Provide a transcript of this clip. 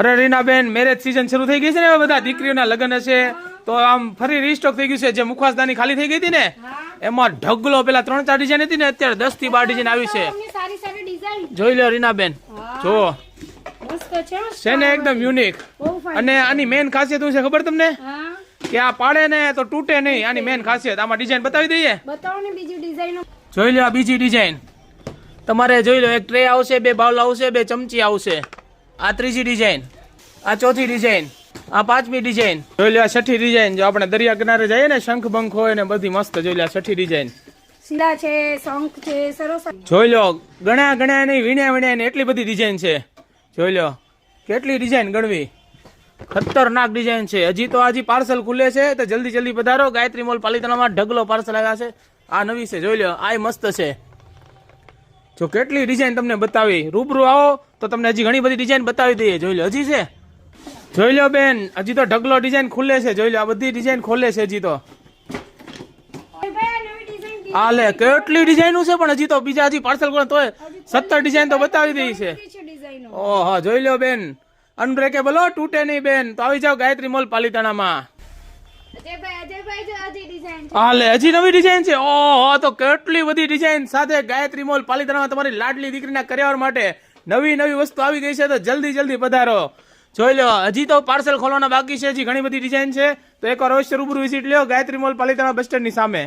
અરે Reenaben marriage season શરૂ થઈ ગઈ છે ને બધા દીકરીઓના લગ્ન હશે તો આમ ફરી રીસ્ટોક થઈ ગયું છે. જે મુખવાસદાની ખાલી થઈ ગઈ હતી ને એમાં ઢગલો પેલા ત્રણ ચાર ડિઝાઇન હતી ને અત્યારે દસથી બાર ડિઝાઇન આવી છે. જોઈ લો રીનાબેન. જો છે ને એકદમ યુનિક અને આની મેન ખાસિયત શું છે ખબર તમને? કે આ પાડે ને તો તૂટે નહીં આની મેન ખાસિયત. આમાં ડિઝાઇન બતાવી દઈએ. બતાવો ને બીજી ડિઝાઇનો જોઈ લો બીજી ડિઝાઇન તમારે જોઈ લો એક ટ્રે આવશે બે બાઉલ આવશે બે ચમચી આવશે. આ ત્રીજી ડિઝાઇન આ ચોથી ડિઝાઇન આ પાંચમી ડિઝાઇન જોઈ લો આ છઠ્ઠી ડિઝાઇન જો આપણે દરિયા કિનારે જઈએ ને શંખ બંખ હોય ને બધી મસ્ત જોઈ લો આ છઠ્ઠી ડિઝાઇન શીલા છે શંખ છે સરસ. જોઈ લો ગણ્યા ગણ્યા નહીં વીણ્યા વીણ્યા ને એટલી બધી ડિઝાઇન છે. જોઈ લો કેટલી ડિઝાઇન ગણવી? ખતરનાક ડિઝાઇન છે. હજી તો હજી પાર્સલ ખુલે છે તો જલ્દી જલ્દી પધારો. ગાયત્રી મોલ પાલિતાણામાં ઢગલો પાર્સલ આવ્યા છે. આ નવી છે જોઈ લો આ મસ્ત છે. જો કેટલી ડિઝાઇન તમને બતાવી? રૂબરૂ આવો, તો તમને હજી ઘણી બધી ડિઝાઇન બતાવી દઈએ. જોઈ લો, હજી છે? જોઈ લો બેન, હજી તો ઢગલો ડિઝાઇન ખુલે છે. જોઈ લો, આ બધી ડિઝાઇન ખોલે છે હજી તો. ભાઈ આ નવી ડિઝાઇન આ લે, કેટલી ડિઝાઇનો છે પણ હજી તો બીજા હજી પાર્સલ કરો તોય સત્તર ડિઝાઇન તો બતાવી દઈ છે. ઓહો, જોઈ લો બેન. અનબ્રેકેબલ હો, તૂટે નહીં બેન. તો આવી જાઓ ગાયત્રી મોલ પાલિતાણામાં. અજયભાઈ અજયભાઈ જો હજી ડિઝાઇન છે. હા લે, હજી નવી ડિઝાઇન છે? ઓહો તો કેટલી બધી ડિઝાઇન સાથે ગાયત્રી મોલ પાલિતાણામાં તમારી લાડલી દીકરીના કરિયાવર માટે નવી નવી વસ્તુ આવી ગઈ છે, તો જલ્દી જલ્દી પધારો. જોઈ લો, હજી તો પાર્સલ ખોલવાના બાકી છે, હજી ઘણી બધી ડિઝાઇન છે. તો એકવાર અવશ્ય રૂબરૂ વિઝિટ લ્યો ગાયત્રી મોલ પાલિતાણા બસ સ્ટેન્ડની સામે.